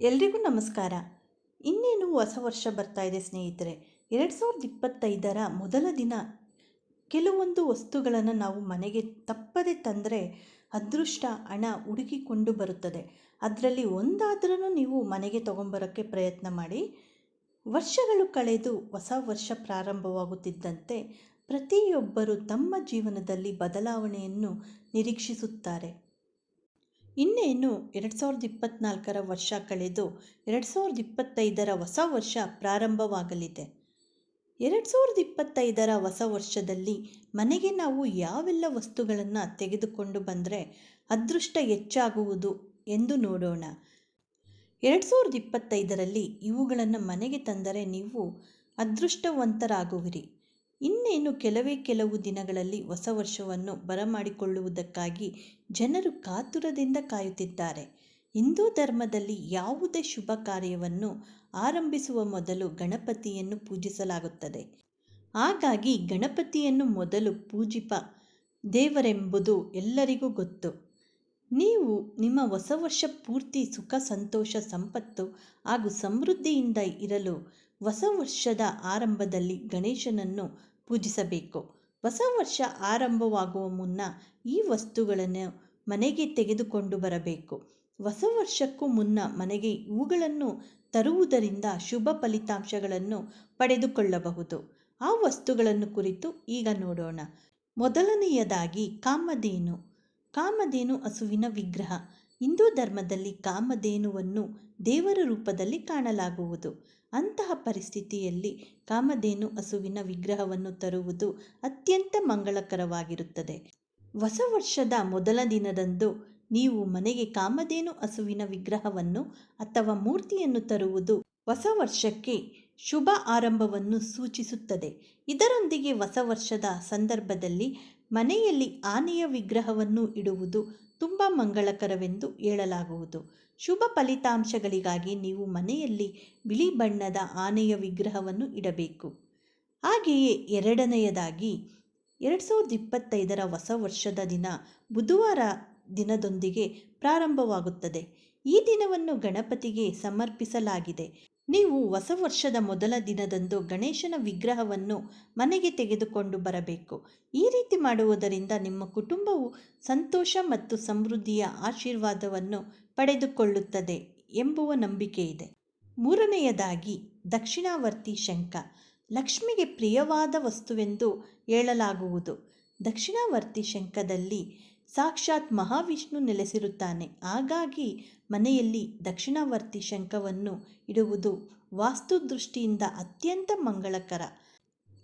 ಎಲ್ರಿಗೂ ನಮಸ್ಕಾರ. ಇನ್ನೇನು ಹೊಸ ವರ್ಷ ಬರ್ತಾ ಇದೆ ಸ್ನೇಹಿತರೆ, ಎರಡು ಸಾವಿರದ ಇಪ್ಪತ್ತೈದರ ಮೊದಲ ದಿನ. ಕೆಲವೊಂದು ವಸ್ತುಗಳನ್ನು ನಾವು ಮನೆಗೆ ತಪ್ಪದೆ ತಂದರೆ ಅದೃಷ್ಟ ಹಣ ಹುಡುಕಿಕೊಂಡು ಬರುತ್ತದೆ. ಅದರಲ್ಲಿ ಒಂದಾದ್ರೂ ನೀವು ಮನೆಗೆ ತೊಗೊಂಬರೋಕ್ಕೆ ಪ್ರಯತ್ನ ಮಾಡಿ. ವರ್ಷಗಳು ಕಳೆದು ಹೊಸ ವರ್ಷ ಪ್ರಾರಂಭವಾಗುತ್ತಿದ್ದಂತೆ ಪ್ರತಿಯೊಬ್ಬರು ತಮ್ಮ ಜೀವನದಲ್ಲಿ ಬದಲಾವಣೆಯನ್ನು ನಿರೀಕ್ಷಿಸುತ್ತಾರೆ. ಇನ್ನೇನು ಎರಡು ಸಾವಿರದ ಇಪ್ಪತ್ತ್ನಾಲ್ಕರ ವರ್ಷ ಕಳೆದು ಎರಡು ಸಾವಿರದ ಇಪ್ಪತ್ತೈದರ ಹೊಸ ವರ್ಷ ಪ್ರಾರಂಭವಾಗಲಿದೆ. ಎರಡು ಸಾವಿರದ ಇಪ್ಪತ್ತೈದರ ಹೊಸ ವರ್ಷದಲ್ಲಿ ಮನೆಗೆ ನಾವು ಯಾವೆಲ್ಲ ವಸ್ತುಗಳನ್ನು ತೆಗೆದುಕೊಂಡು ಬಂದರೆ ಅದೃಷ್ಟ ಹೆಚ್ಚಾಗುವುದು ಎಂದು ನೋಡೋಣ. ಎರಡು ಸಾವಿರದ ಇಪ್ಪತ್ತೈದರಲ್ಲಿ ಇವುಗಳನ್ನು ಮನೆಗೆ ತಂದರೆ ನೀವು ಅದೃಷ್ಟವಂತರಾಗುವಿರಿ. ಇನ್ನೇನು ಕೆಲವೇ ಕೆಲವು ದಿನಗಳಲ್ಲಿ ಹೊಸ ವರ್ಷವನ್ನು ಬರಮಾಡಿಕೊಳ್ಳುವುದಕ್ಕಾಗಿ ಜನರು ಕಾತುರದಿಂದ ಕಾಯುತ್ತಿದ್ದಾರೆ. ಹಿಂದೂ ಧರ್ಮದಲ್ಲಿ ಯಾವುದೇ ಶುಭ ಕಾರ್ಯವನ್ನು ಆರಂಭಿಸುವ ಮೊದಲು ಗಣಪತಿಯನ್ನು ಪೂಜಿಸಲಾಗುತ್ತದೆ. ಹಾಗಾಗಿ ಗಣಪತಿಯನ್ನು ಮೊದಲು ಪೂಜಿಪ ದೇವರೆಂಬುದು ಎಲ್ಲರಿಗೂ ಗೊತ್ತು. ನೀವು ನಿಮ್ಮ ಹೊಸ ವರ್ಷ ಪೂರ್ತಿ ಸುಖ, ಸಂತೋಷ, ಸಂಪತ್ತು ಹಾಗೂ ಸಮೃದ್ಧಿಯಿಂದ ಇರಲು ಹೊಸ ವರ್ಷದ ಆರಂಭದಲ್ಲಿ ಗಣೇಶನನ್ನು ಪೂಜಿಸಬೇಕು. ಹೊಸ ವರ್ಷ ಆರಂಭವಾಗುವ ಮುನ್ನ ಈ ವಸ್ತುಗಳನ್ನು ಮನೆಗೆ ತೆಗೆದುಕೊಂಡು ಬರಬೇಕು. ಹೊಸ ವರ್ಷಕ್ಕೂ ಮುನ್ನ ಮನೆಗೆ ಇವುಗಳನ್ನು ತರುವುದರಿಂದ ಶುಭ ಫಲಿತಾಂಶಗಳನ್ನು ಪಡೆದುಕೊಳ್ಳಬಹುದು. ಆ ವಸ್ತುಗಳನ್ನು ಕುರಿತು ಈಗ ನೋಡೋಣ. ಮೊದಲನೆಯದಾಗಿ ಕಾಮಧೇನು. ಕಾಮಧೇನು ಹಸುವಿನ ವಿಗ್ರಹ. ಹಿಂದೂ ಧರ್ಮದಲ್ಲಿ ಕಾಮಧೇನುವನ್ನು ದೇವರ ರೂಪದಲ್ಲಿ ಕಾಣಲಾಗುವುದು. ಅಂತಹ ಪರಿಸ್ಥಿತಿಯಲ್ಲಿ ಕಾಮಧೇನು ಹಸುವಿನ ವಿಗ್ರಹವನ್ನು ತರುವುದು ಅತ್ಯಂತ ಮಂಗಳಕರವಾಗಿರುತ್ತದೆ. ಹೊಸ ವರ್ಷದ ಮೊದಲ ದಿನದಂದು ನೀವು ಮನೆಗೆ ಕಾಮಧೇನು ಹಸುವಿನ ವಿಗ್ರಹವನ್ನು ಅಥವಾ ಮೂರ್ತಿಯನ್ನು ತರುವುದು ಹೊಸ ವರ್ಷಕ್ಕೆ ಶುಭ ಆರಂಭವನ್ನು ಸೂಚಿಸುತ್ತದೆ. ಇದರೊಂದಿಗೆ ಹೊಸ ವರ್ಷದ ಸಂದರ್ಭದಲ್ಲಿ ಮನೆಯಲ್ಲಿ ಆನೆಯ ವಿಗ್ರಹವನ್ನು ಇಡುವುದು ತುಂಬ ಮಂಗಳಕರವೆಂದು ಹೇಳಲಾಗುವುದು. ಶುಭ ಫಲಿತಾಂಶಗಳಿಗಾಗಿ ನೀವು ಮನೆಯಲ್ಲಿ ಬಿಳಿ ಬಣ್ಣದ ಆನೆಯ ವಿಗ್ರಹವನ್ನು ಇಡಬೇಕು. ಹಾಗೆಯೇ ಎರಡನೆಯದಾಗಿ, ಎರಡು ಸಾವಿರದ ಇಪ್ಪತ್ತೈದರ ಹೊಸ ವರ್ಷದ ದಿನ ಬುಧವಾರ ದಿನದೊಂದಿಗೆ ಪ್ರಾರಂಭವಾಗುತ್ತದೆ. ಈ ದಿನವನ್ನು ಗಣಪತಿಗೆ ಸಮರ್ಪಿಸಲಾಗಿದೆ. ನೀವು ಹೊಸ ವರ್ಷದ ಮೊದಲ ದಿನದಂದು ಗಣೇಶನ ವಿಗ್ರಹವನ್ನು ಮನೆಗೆ ತೆಗೆದುಕೊಂಡು ಬರಬೇಕು. ಈ ರೀತಿ ಮಾಡುವುದರಿಂದ ನಿಮ್ಮ ಕುಟುಂಬವು ಸಂತೋಷ ಮತ್ತು ಸಮೃದ್ಧಿಯ ಆಶೀರ್ವಾದವನ್ನು ಪಡೆದುಕೊಳ್ಳುತ್ತದೆ ಎಂಬುವ ನಂಬಿಕೆ ಇದೆ. ಮೂರನೆಯದಾಗಿ, ದಕ್ಷಿಣಾವರ್ತಿ ಶಂಖ. ಲಕ್ಷ್ಮಿಗೆ ಪ್ರಿಯವಾದ ವಸ್ತುವೆಂದು ಹೇಳಲಾಗುವುದು. ದಕ್ಷಿಣಾವರ್ತಿ ಶಂಖದಲ್ಲಿ ಸಾಕ್ಷಾತ್ ಮಹಾವಿಷ್ಣು ನೆಲೆಸಿರುತ್ತಾನೆ. ಹಾಗಾಗಿ ಮನೆಯಲ್ಲಿ ದಕ್ಷಿಣಾವರ್ತಿ ಶಂಖವನ್ನು ಇಡುವುದು ವಾಸ್ತು ದೃಷ್ಟಿಯಿಂದ ಅತ್ಯಂತ ಮಂಗಳಕರ.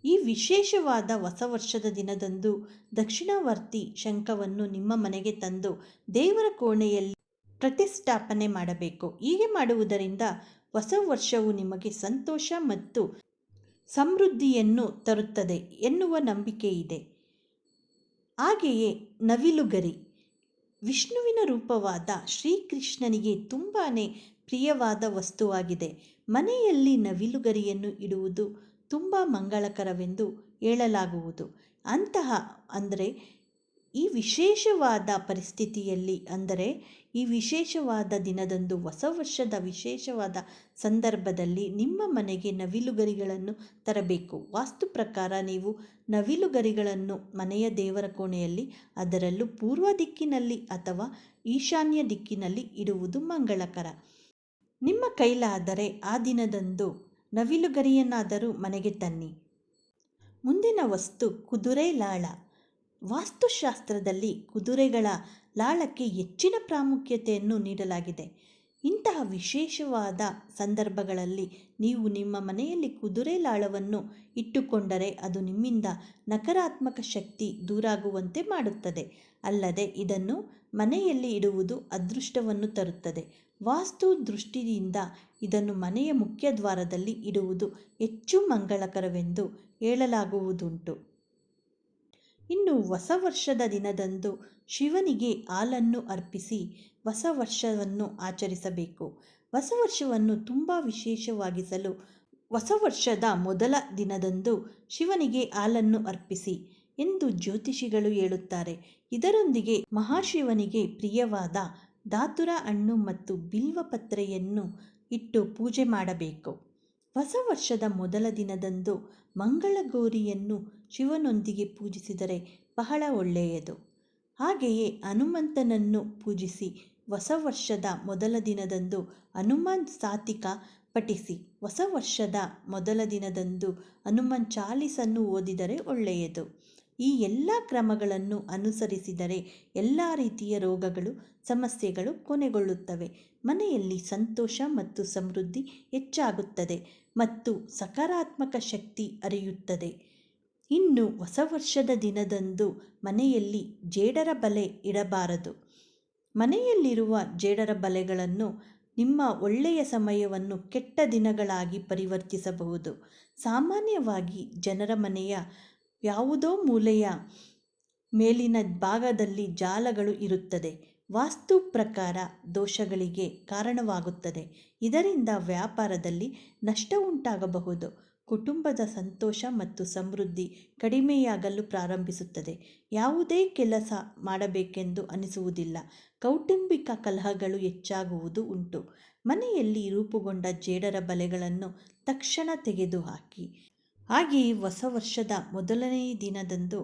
ಈ ವಿಶೇಷವಾದ ಹೊಸ ವರ್ಷದ ದಿನದಂದು ದಕ್ಷಿಣಾವರ್ತಿ ಶಂಖವನ್ನು ನಿಮ್ಮ ಮನೆಗೆ ತಂದು ದೇವರ ಕೋಣೆಯಲ್ಲಿ ಪ್ರತಿಷ್ಠಾಪನೆ ಮಾಡಬೇಕು. ಹೀಗೆ ಮಾಡುವುದರಿಂದ ಹೊಸ ವರ್ಷವು ನಿಮಗೆ ಸಂತೋಷ ಮತ್ತು ಸಮೃದ್ಧಿಯನ್ನು ತರುತ್ತದೆ ಎನ್ನುವ ನಂಬಿಕೆ ಇದೆ ಹಾಗೆಯೇ ನವಿಲುಗರಿ. ವಿಷ್ಣುವಿನ ರೂಪವಾದ ಶ್ರೀಕೃಷ್ಣನಿಗೆ ತುಂಬಾ ಪ್ರಿಯವಾದ ವಸ್ತುವಾಗಿದೆ. ಮನೆಯಲ್ಲಿ ನವಿಲುಗರಿಯನ್ನು ಇಡುವುದು ತುಂಬ ಮಂಗಳಕರವೆಂದು ಹೇಳಲಾಗುವುದು. ಅಂತಹ, ಅಂದರೆ ಈ ವಿಶೇಷವಾದ ಪರಿಸ್ಥಿತಿಯಲ್ಲಿ ಅಂದರೆ ಈ ವಿಶೇಷವಾದ ದಿನದಂದು ಹೊಸ ವರ್ಷದ ವಿಶೇಷವಾದ ಸಂದರ್ಭದಲ್ಲಿ ನಿಮ್ಮ ಮನೆಗೆ ನವಿಲುಗರಿಗಳನ್ನು ತರಬೇಕು. ವಾಸ್ತು ಪ್ರಕಾರ ನೀವು ನವಿಲುಗರಿಗಳನ್ನು ಮನೆಯ ದೇವರ ಕೋಣೆಯಲ್ಲಿ, ಅದರಲ್ಲೂ ಪೂರ್ವ ದಿಕ್ಕಿನಲ್ಲಿ ಅಥವಾ ಈಶಾನ್ಯ ದಿಕ್ಕಿನಲ್ಲಿ ಇಡುವುದು ಮಂಗಳಕರ. ನಿಮ್ಮ ಕೈಲಾದರೆ ಆ ದಿನದಂದು ನವಿಲುಗರಿಯನ್ನಾದರೂ ಮನೆಗೆ ತನ್ನಿ. ಮುಂದಿನ ವಸ್ತು ಕುದುರೆ ಲಾಳ. ವಾಸ್ತುಶಾಸ್ತ್ರದಲ್ಲಿ ಕುದುರೆಗಳ ಲಾಳಕ್ಕೆ ಹೆಚ್ಚಿನ ಪ್ರಾಮುಖ್ಯತೆಯನ್ನು ನೀಡಲಾಗಿದೆ. ಇಂತಹ ವಿಶೇಷವಾದ ಸಂದರ್ಭಗಳಲ್ಲಿ ನೀವು ನಿಮ್ಮ ಮನೆಯಲ್ಲಿ ಕುದುರೆ ಲಾಳವನ್ನು ಇಟ್ಟುಕೊಂಡರೆ ಅದು ನಿಮ್ಮಿಂದ ನಕಾರಾತ್ಮಕ ಶಕ್ತಿ ದೂರಾಗುವಂತೆ ಮಾಡುತ್ತದೆ. ಅಲ್ಲದೆ ಇದನ್ನು ಮನೆಯಲ್ಲಿ ಇಡುವುದು ಅದೃಷ್ಟವನ್ನು ತರುತ್ತದೆ. ವಾಸ್ತು ದೃಷ್ಟಿಯಿಂದ ಇದನ್ನು ಮನೆಯ ಮುಖ್ಯ ದ್ವಾರದಲ್ಲಿ ಇಡುವುದು ಹೆಚ್ಚು ಮಂಗಳಕರವೆಂದು ಹೇಳಲಾಗುವುದುಂಟು. ಇನ್ನು ಹೊಸ ವರ್ಷದ ದಿನದಂದು ಶಿವನಿಗೆ ಹಾಲನ್ನು ಅರ್ಪಿಸಿ ಹೊಸ ವರ್ಷವನ್ನು ಆಚರಿಸಬೇಕು. ಹೊಸ ವರ್ಷವನ್ನು ತುಂಬ ವಿಶೇಷವಾಗಿಸಲು ಹೊಸ ವರ್ಷದ ಮೊದಲ ದಿನದಂದು ಶಿವನಿಗೆ ಹಾಲನ್ನು ಅರ್ಪಿಸಿ ಎಂದು ಜ್ಯೋತಿಷಿಗಳು ಹೇಳುತ್ತಾರೆ. ಇದರೊಂದಿಗೆ ಮಹಾಶಿವನಿಗೆ ಪ್ರಿಯವಾದ ದಾತುರ ಹಣ್ಣು ಮತ್ತು ಬಿಲ್ವಪತ್ರೆಯನ್ನು ಇಟ್ಟು ಪೂಜೆ ಮಾಡಬೇಕು. ಹೊಸ ವರ್ಷದ ಮೊದಲ ದಿನದಂದು ಮಂಗಳಗೌರಿಯನ್ನು ಶಿವನೊಂದಿಗೆ ಪೂಜಿಸಿದರೆ ಬಹಳ ಒಳ್ಳೆಯದು. ಹಾಗೆಯೇ ಹನುಮಂತನನ್ನು ಪೂಜಿಸಿ ಹೊಸ ವರ್ಷದ ಮೊದಲ ದಿನದಂದು ಹನುಮಾನ್ ಸಾತಿಕ ಪಠಿಸಿ ಹೊಸ ವರ್ಷದ ಮೊದಲ ದಿನದಂದು ಹನುಮಾನ್ ಚಾಲೀಸನ್ನು ಓದಿದರೆ ಒಳ್ಳೆಯದು. ಈ ಎಲ್ಲ ಕ್ರಮಗಳನ್ನು ಅನುಸರಿಸಿದರೆ ಎಲ್ಲ ರೀತಿಯ ರೋಗಗಳು, ಸಮಸ್ಯೆಗಳು ಕೊನೆಗೊಳ್ಳುತ್ತವೆ. ಮನೆಯಲ್ಲಿ ಸಂತೋಷ ಮತ್ತು ಸಮೃದ್ಧಿ ಹೆಚ್ಚಾಗುತ್ತದೆ ಮತ್ತು ಸಕಾರಾತ್ಮಕ ಶಕ್ತಿ ಅರಿಯುತ್ತದೆ. ಇನ್ನು ಹೊಸ ವರ್ಷದ ದಿನದಂದು ಮನೆಯಲ್ಲಿ ಜೇಡರ ಬಲೆ ಇಡಬಾರದು. ಮನೆಯಲ್ಲಿರುವ ಜೇಡರ ಬಲೆಗಳನ್ನು ನಿಮ್ಮ ಒಳ್ಳೆಯ ಸಮಯವನ್ನು ಕೆಟ್ಟ ದಿನಗಳಾಗಿ ಪರಿವರ್ತಿಸಬಹುದು. ಸಾಮಾನ್ಯವಾಗಿ ಜನರ ಮನೆಯ ಯಾವುದೋ ಮೂಲೆಯ ಮೇಲಿನ ಭಾಗದಲ್ಲಿ ಜಾಲಗಳು ಇರುತ್ತದೆ. ವಾಸ್ತು ಪ್ರಕಾರ ದೋಷಗಳಿಗೆ ಕಾರಣವಾಗುತ್ತದೆ. ಇದರಿಂದ ವ್ಯಾಪಾರದಲ್ಲಿ ನಷ್ಟ ಉಂಟಾಗಬಹುದು ಕುಟುಂಬದ ಸಂತೋಷ ಮತ್ತು ಸಮೃದ್ಧಿ ಕಡಿಮೆಯಾಗಲು ಪ್ರಾರಂಭಿಸುತ್ತದೆ. ಯಾವುದೇ ಕೆಲಸ ಮಾಡಬೇಕೆಂದು ಅನಿಸುವುದಿಲ್ಲ. ಕೌಟುಂಬಿಕ ಕಲಹಗಳು ಹೆಚ್ಚಾಗುವುದು ಉಂಟು. ಮನೆಯಲ್ಲಿ ರೂಪುಗೊಂಡ ಜೇಡರ ಬಲೆಗಳನ್ನು ತಕ್ಷಣ ತೆಗೆದುಹಾಕಿ. ಹಾಗೆಯೇ ಹೊಸ ವರ್ಷದ ಮೊದಲನೇ ದಿನದಂದು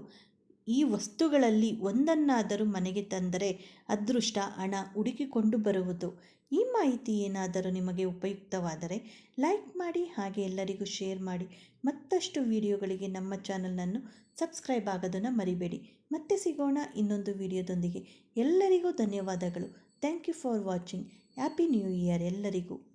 ಈ ವಸ್ತುಗಳಲ್ಲಿ ಒಂದನ್ನಾದರೂ ಮನೆಗೆ ತಂದರೆ ಅದೃಷ್ಟ ಹಣ ಹುಡುಕಿಕೊಂಡು ಬರುವುದು. ಈ ಮಾಹಿತಿ ಏನಾದರೂ ನಿಮಗೆ ಉಪಯುಕ್ತವಾದರೆ ಲೈಕ್ ಮಾಡಿ, ಹಾಗೆ ಎಲ್ಲರಿಗೂ ಶೇರ್ ಮಾಡಿ. ಮತ್ತಷ್ಟು ವಿಡಿಯೋಗಳಿಗೆ ನಮ್ಮ ಚಾನಲನ್ನು ಸಬ್ಸ್ಕ್ರೈಬ್ ಆಗೋದನ್ನು ಮರಿಬೇಡಿ. ಮತ್ತೆ ಸಿಗೋಣ ಇನ್ನೊಂದು ವಿಡಿಯೋದೊಂದಿಗೆ. ಎಲ್ಲರಿಗೂ ಧನ್ಯವಾದಗಳು. Thank you for watching. Happy new year ಎಲ್ಲರಿಗೂ.